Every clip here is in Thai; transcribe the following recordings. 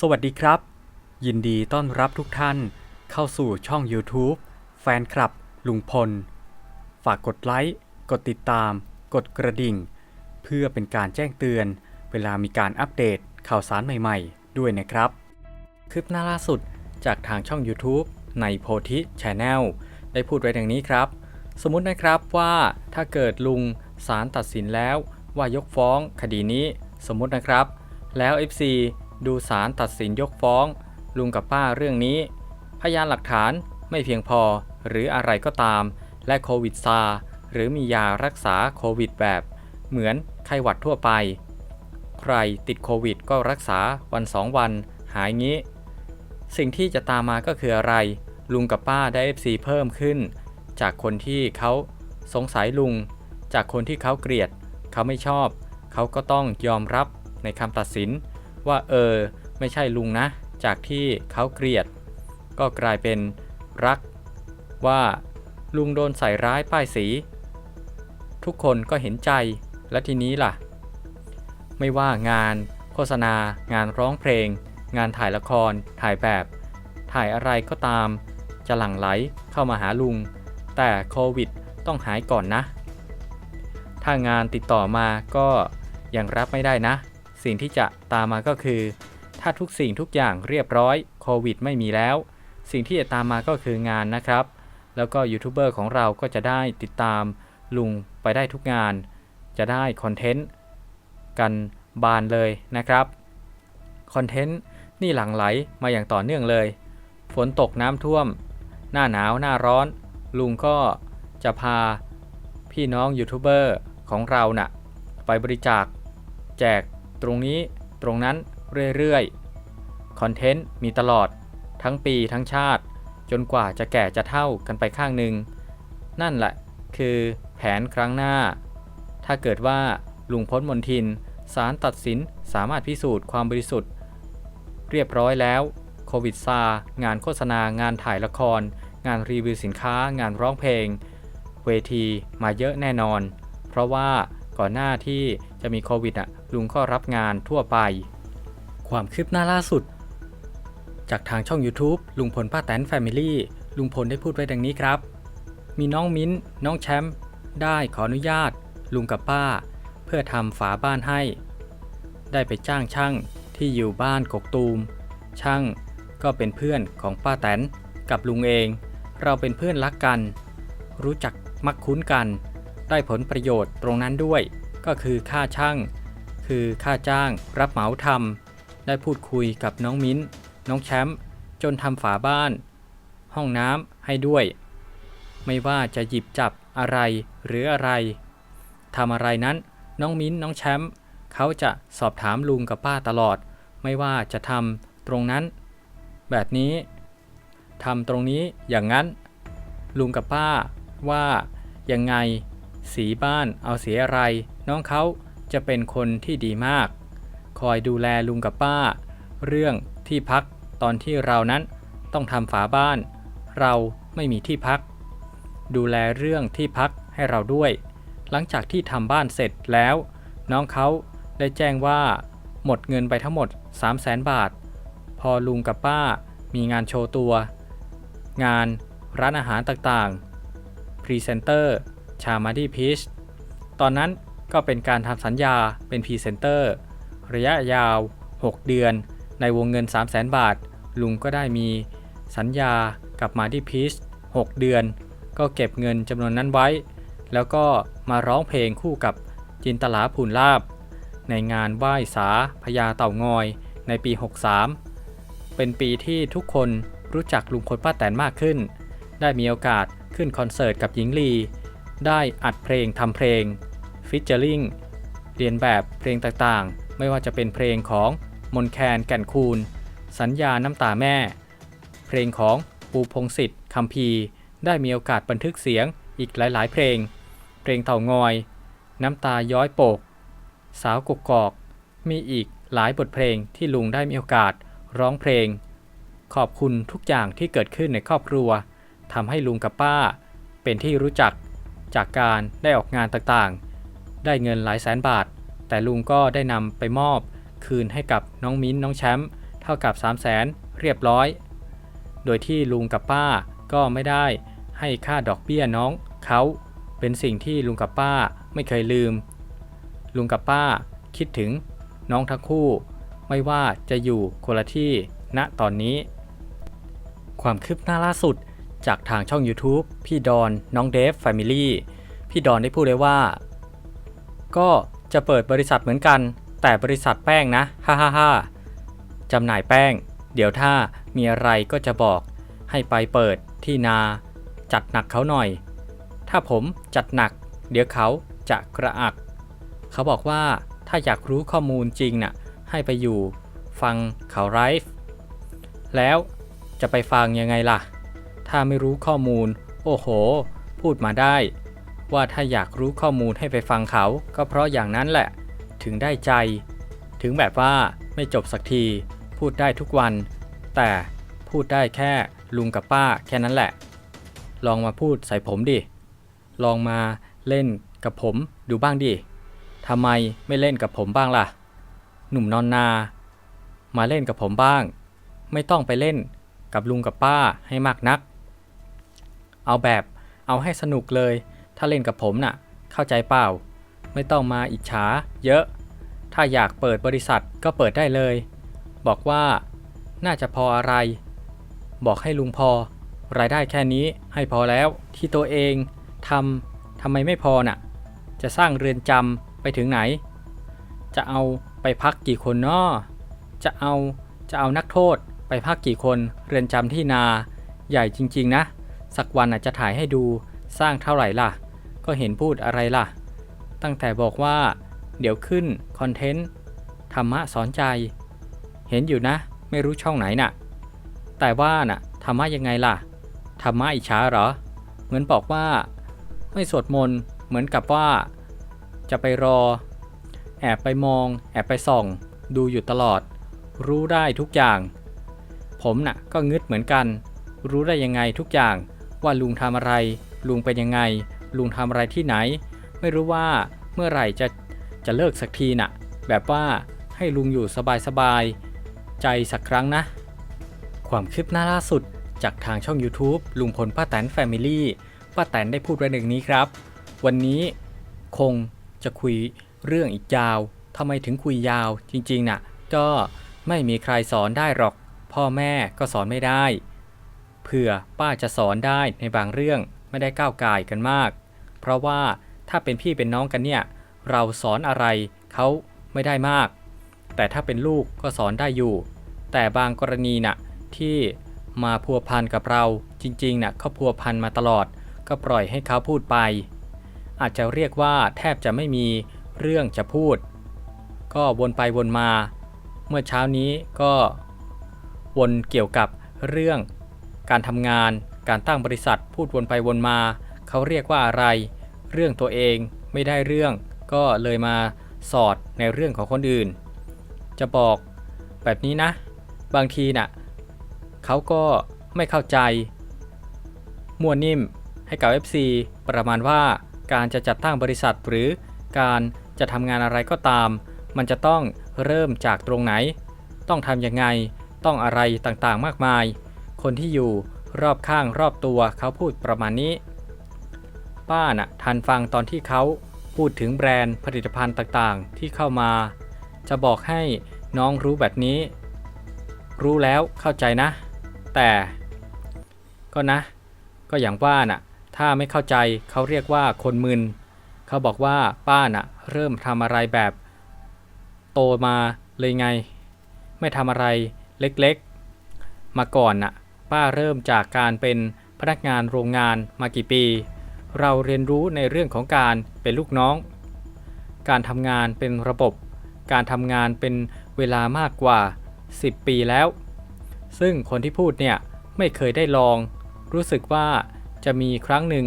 สวัสดีครับ ยินดีต้อนรับทุกท่านเข้าสู่ช่อง YouTube แฟนคลับ ลุงพล ฝากกดไลค์ กดติดตาม กดกระดิ่ง เพื่อเป็นการแจ้งเตือน เวลามีการอัปเดตข่าวสารใหม่ๆ ด้วยนะครับ คลิปหน้าล่าสุดจากทางช่อง YouTube ในโพธิช n แนลได้พูดไว้ดังนี้ครับ สมมุตินะครับว่าถ้าเกิดลุงศาลตัดสินแล้วว่ายกฟ้องคดีนี้สมมุตินะครับ แล้ว FC ดูศาลตัดสินยกฟ้อง ลุงกับป้าเรื่องนี้ พยานหลักฐานไม่เพียงพอหรืออะไรก็ตาม และโควิดซาหรือมียารักษาโควิดแบบ เหมือนไข้หวัดทั่วไป ใครติดโควิดก็รักษาวันสองวัน หายงี้ สิ่งที่จะตามมาก็คืออะไร ลุงกับป้าได้ FC เพิ่มขึ้น จากคนที่เขาสงสัยลุง จากคนที่เขาเกลียด เขาไม่ชอบ เขาก็ต้องยอมรับในคำตัดสิน ว่าเออไม่ใช่ลุงนะ จากที่เขาเกลียด ก็กลายเป็นรักว่าลุงโดนใส่ร้ายป้ายสี ทุกคนก็เห็นใจและทีนี้ล่ะ ไม่ว่างาน โฆษณา งานร้องเพลง งานถ่ายละคร ถ่ายแบบ ถ่ายอะไรก็ตาม จะหลั่งไหลเข้ามาหาลุง แต่โควิดต้องหายก่อนนะ ถ้างานติดต่อมาก็ยังรับไม่ได้นะ สิ่งที่จะตามมาก็คือ ถ้าทุกสิ่งทุกอย่างเรียบร้อยโควิดไม่มีแล้ว สิ่งที่จะตามมาก็คืองานนะครับ แล้วก็ยูทูบเบอร์ของเราก็จะได้ติดตามลุงไปได้ทุกงาน จะได้คอนเทนต์กันบานเลยนะครับคอนเทนต์นี่หลั่งไหลมาอย่างต่อเนื่องเลย ฝนตกน้ำท่วม หน้าหนาวหน้าร้อน ลุงก็จะพาพี่น้องยูทูบเบอร์ของเราน่ะไปบริจาค แจก ตรงนี้ตรงนั้นเรื่อยๆ คอนเทนต์มีตลอด ทั้งปีทั้งชาติ จนกว่าจะแก่จะเท่ากันไปข้างหนึ่ง นั่นแหละคือแผนครั้งหน้า ถ้าเกิดว่าลุงพ้นมนทินศาลตัดสินสามารถพิสูจน์ความบริสุทธิ์ เรียบร้อยแล้วโควิดซา งานโฆษณางานถ่ายละคร งานรีวิวสินค้างานร้องเพลง เวทีมาเยอะแน่นอน เพราะว่า ก่อนหน้าที่จะมีโควิดอะลุงก็รับงานทั่วไป ความคืบหน้าล่าสุด จากทางช่อง YouTube ลุงพลป้าแตนแฟมิลี่ลุงพลได้พูดไว้ดังนี้ครับ มีน้องมิ้น น้องแชมป์ได้ขออนุญาต ลุงกับป้า เพื่อทำฝาบ้านให้ ได้ไปจ้างช่างที่อยู่บ้านกกตูม ช่างก็เป็นเพื่อนของป้าแตนกับลุงเอง เราเป็นเพื่อนรักกัน รู้จักมักคุ้นกัน ได้ผลประโยชน์ตรงนั้นด้วย ก็คือค่าช่าง คือค่าจ้างรับเหมาทำได้พูดคุยกับน้องมิ้น น้องแชมป์จนทำฝาบ้าน ห้องน้ำให้ด้วย ไม่ว่าจะหยิบจับอะไรหรืออะไรทำอะไรนั้นน้องมิ้นน้องแชมป์เขาจะสอบถามลุงกับป้าตลอด ไม่ว่าจะทำตรงนั้น แบบนี้ทำตรงนี้อย่างนั้น ลุงกับป้าว่ายังไง สีบ้านเอาสีอะไร น้องเขาจะเป็นคนที่ดีมาก คอยดูแลลุงกับป้า เรื่องที่พักตอนที่เรานั้นต้องทำฝาบ้าน เราไม่มีที่พัก ดูแลเรื่องที่พักให้เราด้วย หลังจากที่ทำบ้านเสร็จแล้ว น้องเขาได้แจ้งว่า หมดเงินไปทั้งหมด 3 0 0แสนบาท พอลุงกับป้ามีงานโชว์ตัว งานร้านอาหารต่างๆ พรีเซนเตอร์ ชามาดีพีชตอนนั้นก็เป็นการทำสัญญาเป็นพรีเซนเตอร์ ระยะยาว 6 เดือน ในวงเงิน 3 0 0แสนบาท ลุงก็ได้มีสัญญากับมาดีพีช6 เดือน ก็เก็บเงินจำนวนนั้นไว้ แล้วก็มาร้องเพลงคู่กับจินตลาภูลลาบ ในงานไหว้สาพญาเต่างอยในปี 63 เป็นปีที่ทุกคนรู้จักลุงพลป้าแตนมากขึ้น ได้มีโอกาสขึ้นคอนเสิร์ตกับหญิงลี ได้อัดเพลงทำเพลงฟิชเจอริงเรียนแบบเพลงต่างๆ ไม่ว่าจะเป็นเพลงของมนแคนแก่นคูนสัญญาน้ำตาแม่ เพลงของปูพงศิษฐ์คำพีได้มีโอกาสบันทึกเสียงอีกหลายๆ เพลง เพลงเต่างอย น้ำตาย้อยโปก สาวกกอก มีอีกหลายบทเพลงที่ลุงได้มีโอกาสร้องเพลง ขอบคุณทุกอย่างที่เกิดขึ้นในครอบครัวทำให้ลุงกับป้า เป็นที่รู้จัก จากการได้ออกงานต่างๆ ได้เงินหลายแสนบาท แต่ลุงก็ได้นำไปมอบ คืนให้กับน้องมิ้นน้องแชมป์เท่ากับ 3 0 0แสนเรียบร้อย โดยที่ลุงกับป้าก็ไม่ได้ให้ค่าดอกเบี้ยน้องเขาเป็นสิ่งที่ลุงกับป้าไม่เคยลืม ลุงกับป้าคิดถึงน้องทั้งคู่ ไม่ว่าจะอยู่คนละที่ณตอนนี้ ความคืบหน้าล่าสุด จากทางช่อง YouTube พี่ดอน น้องเดฟ Family พี่ดอนได้พูดเลยว่า ก็จะเปิดบริษัทเหมือนกัน แต่บริษัทแป้งนะ ฮ่าฮ่าฮ่าจำหน่ายแป้ง เดี๋ยวถ้ามีอะไรก็จะบอก ให้ไปเปิดที่นา จัดหนักเขาหน่อย ถ้าผมจัดหนัก เดี๋ยวเขาจะกระอัก เขาบอกว่าถ้าอยากรู้ข้อมูลจริงน่ะให้ไปอยู่ฟังเขาไลฟ์แล้วจะไปฟังยังไงล่ะ ถ้าไม่รู้ข้อมูล โอ้โห พูดมาได้ ว่าถ้าอยากรู้ข้อมูลให้ไปฟังเขา ก็เพราะอย่างนั้นแหละ ถึงได้ใจ ถึงแบบว่าไม่จบสักที พูดได้ทุกวัน แต่พูดได้แค่ลุงกับป้าแค่นั้นแหละ ลองมาพูดใส่ผมดิ ลองมาเล่นกับผมดูบ้างดิทำไมไม่เล่นกับผมบ้างล่ะ หนุ่มนอนนา มาเล่นกับผมบ้าง ไม่ต้องไปเล่นกับลุงกับป้าให้มากนัก เอาแบบเอาให้สนุกเลย ถ้าเล่นกับผมน่ะ เข้าใจเปล่า ไม่ต้องมาอิจฉาเยอะ ถ้าอยากเปิดบริษัทก็เปิดได้เลย บอกว่า น่าจะพออะไร บอกให้ลุงพอ รายได้แค่นี้ให้พอแล้วที่ตัวเองทำทำไมไม่พอน่ะ จะสร้างเรือนจำไปถึงไหน จะเอาไปพักกี่คนนาะจะเอาจะเอานักโทษไปพักกี่คนเรือนจำที่นาใหญ่จริง ๆ นะ สักวันอาจจะถ่ายให้ดูสร้างเท่าไหร่ล่ะ ก็เห็นพูดอะไรล่ะ ตั้งแต่บอกว่า เดี๋ยวขึ้นคอนเทนต์ธรรมะสอนใจ เห็นอยู่นะ ไม่รู้ช่องไหนน่ะ แต่ว่าน่ะธรรมะยังไงล่ะธรรมะอิจฉาเหรอ เหมือนบอกว่า ไม่สวดมนต์เหมือนกับว่า จะไปรอ แอบไปมอง แอบไปส่อง ดูอยู่ตลอด รู้ได้ทุกอย่าง ผมน่ะก็งึดเหมือนกัน รู้ได้ยังไงทุกอย่าง ว่าลุงทำอะไร ลุงเป็นยังไง ลุงทำอะไรที่ไหน ไม่รู้ว่าเมื่อไหร่จะจะเลิกสักทีน่ะ แบบว่าให้ลุงอยู่สบายๆ ใจสักครั้งนะ ความคืบหน้าล่าสุดจากทางช่อง YouTube ลุงพลป้าแตนแฟมิลี่ป้าแตนได้พูดไว้หนึ่งนี้ครับ วันนี้คงจะคุยเรื่องอีกยาวทำไมถึงคุยยาวจริงๆน่ะ ก็ไม่มีใครสอนได้หรอก พ่อแม่ก็สอนไม่ได้ เผื่อป้าจะสอนได้ในบางเรื่องไม่ได้ก้าวไก่กันมาก เพราะว่าถ้าเป็นพี่เป็นน้องกันเนี่ย เราสอนอะไรเขาไม่ได้มาก แต่ถ้าเป็นลูกก็สอนได้อยู่ แต่บางกรณีน่ะที่มาพัวพันกับเราจริงๆน่ะเขาพัวพันมาตลอด ก็ปล่อยให้เขาพูดไป อาจจะเรียกว่าแทบจะไม่มีเรื่องจะพูด ก็วนไปวนมา เมื่อเช้านี้ก็วนเกี่ยวกับเรื่อง การทำงาน การตั้งบริษัทพูดวนไปวนมา เขาเรียกว่าอะไร เรื่องตัวเองไม่ได้เรื่อง ก็เลยมาสอดในเรื่องของคนอื่น จะบอกแบบนี้นะ บางทีน่ะเขาก็ไม่เข้าใจมั่วนิ่มให้กับ FC ประมาณว่าการจะจัดตั้งบริษัทหรือการจะทำงานอะไรก็ตาม มันจะต้องเริ่มจากตรงไหน ต้องทำยังไง ต้องอะไรต่างๆมากมาย คนที่อยู่รอบข้างรอบตัวเขาพูดประมาณนี้ ป้าน่ะทันฟังตอนที่เขาพูดถึงแบรนด์ผลิตภัณฑ์ต่างๆ ที่เข้ามา จะบอกให้น้องรู้แบบนี้ รู้แล้วเข้าใจนะ แต่ก็นะ ก็อย่างว่าน่ะ ถ้าไม่เข้าใจเขาเรียกว่าคนมึน เขาบอกว่าป้าน่ะ เริ่มทำอะไรแบบ โตมาเลยไง ไม่ทำอะไรเล็กๆ มาก่อนน่ะ ป้าเริ่มจากการเป็นพนักงานโรงงานมากี่ปี เราเรียนรู้ในเรื่องของการเป็นลูกน้อง การทำงานเป็นระบบ การทำงานเป็นเวลามากกว่า 10 ปีแล้ว ซึ่งคนที่พูดเนี่ยไม่เคยได้ลอง รู้สึกว่าจะมีครั้งหนึ่ง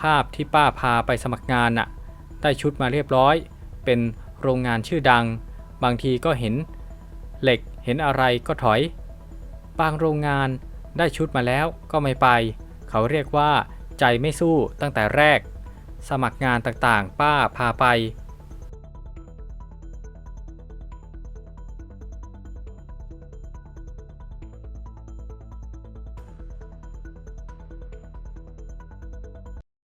ภาพที่ป้าพาไปสมัครงานน่ะได้ชุดมาเรียบร้อย เป็นโรงงานชื่อดัง บางทีก็เห็น เหล็กเห็นอะไรก็ถอย บางโรงงานได้ชุดมาแล้วก็ไม่ไป เขาเรียกว่า ใจไม่สู้ตั้งแต่แรก สมัครงานต่างๆ ป้าพาไป